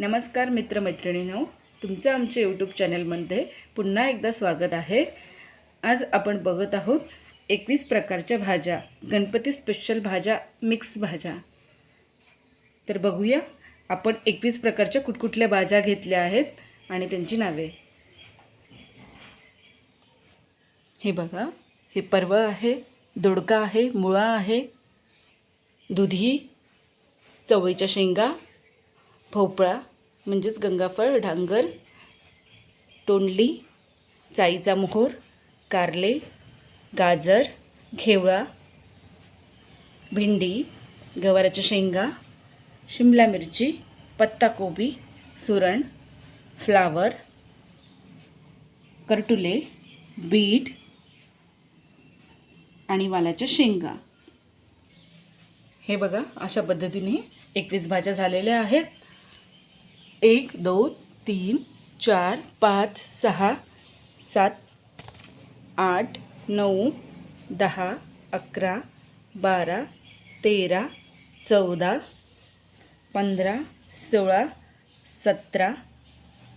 नमस्कार मित्रमैत्रिणींनो तुमचं आमच्या यूट्यूब चॅनलमध्ये पुन्हा एकदा स्वागत आहे. आज आपण बघत आहोत एकवीस प्रकारच्या भाज्या गणपती स्पेशल भाज्या मिक्स भाज्या. तर बघूया आपण एकवीस प्रकारच्या कुठकुठल्या भाज्या घेतल्या आहेत आणि त्यांची नावे. हे बघा हे पर्व आहे दोडका आहे मुळा आहे दुधी चवळीच्या शेंगा भोपळा म्हणजेच गंगाफळ डांगर तोंडली चाईचा मोहोर कारले गाजर घेवळा भेंडी गवाराच्या शेंगा शिमला मिरची पत्ताकोबी सुरण फ्लावर करटुले बीट आणि वालाच्या शेंगा. हे बघा अशा पद्धतीने एकवीस भाज्या झालेल्या आहेत. एक दोन तीन चार पाच सहा सात आठ नऊ दहा अकरा बारा तेरा चौदा पंधरा सोळा सतरा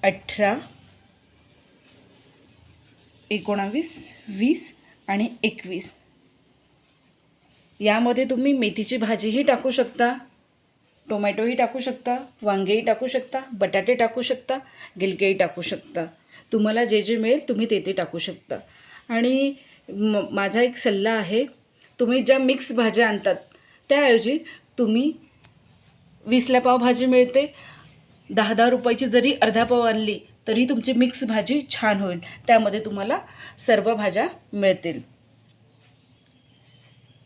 अठरा एकोणावीस वीस आणि एकवीस. यामध्ये तुम्ही मेथीची भाजीही टाकू शकता. टोमॅटोही टाकू शकता वांगेही टाकू शकता बटाटे टाकू शकता गिलकेही टाकू शकता. तुम्हाला जे जे मिळेल तुम्ही ते ते टाकू शकता. आणि म माझा एक सल्ला आहे तुम्ही ज्या मिक्स भाज्या आणतात त्याऐवजी तुम्ही वीसला पावभाजी मिळते दहा दहा रुपयाची जरी अर्धा पाव आणली तरी तुमची मिक्स भाजी छान होईल. त्यामध्ये तुम्हाला सर्व भाज्या मिळतील.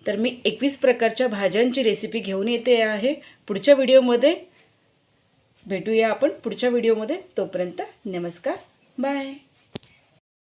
तर मी एकवीस प्रकारच्या भाज्यांची रेसिपी घेऊन येते आहे. पुढच्या व्हिडिओमध्ये भेटूया आपण. पुढच्या व्हिडिओमध्ये तोपर्यंत नमस्कार. बाय